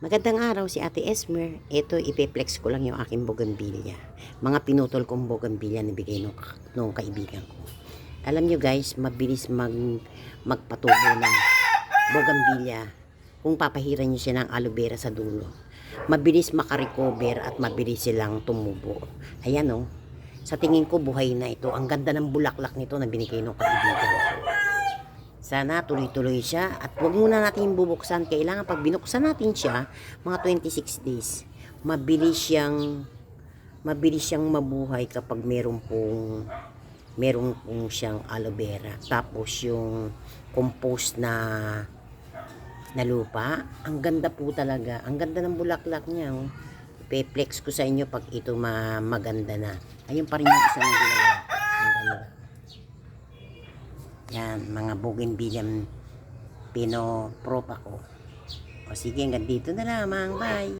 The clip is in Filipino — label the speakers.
Speaker 1: Magandang araw si Ate Esmer. Ito, ipeplex ko lang yung aking bougainvillea. Mga pinutol kong bougainvillea na bigay nung, nung kaibigan ko. Alam nyo guys, mabilis mag, magpatubo ng bougainvillea kung papahiran nyo siya ng aloe vera sa dulo. Mabilis makarecover at mabilis silang tumubo. Ayan o. Sa tingin ko, buhay na ito. Ang ganda ng bulaklak nito na binigay nung kaibigan ko. Sana tuloy-tuloy siya at huwag muna natin bubuksan. Kailangan pag binuksan natin siya, mga 26 days, mabilis siyang mabilis siyang mabuhay kapag meron pong meron pong siyang aloe vera. Tapos yung compost na na lupa, ang ganda po talaga. Ang ganda ng bulaklak niya. Oh. Ipeplex ko sa inyo pag ito ma maganda na. Ayun pa rin yung isang ginawa. Ang ganda. Yan, mga bougainvillea pinopropa ko. O sige, hanggang dito na lamang. Bye!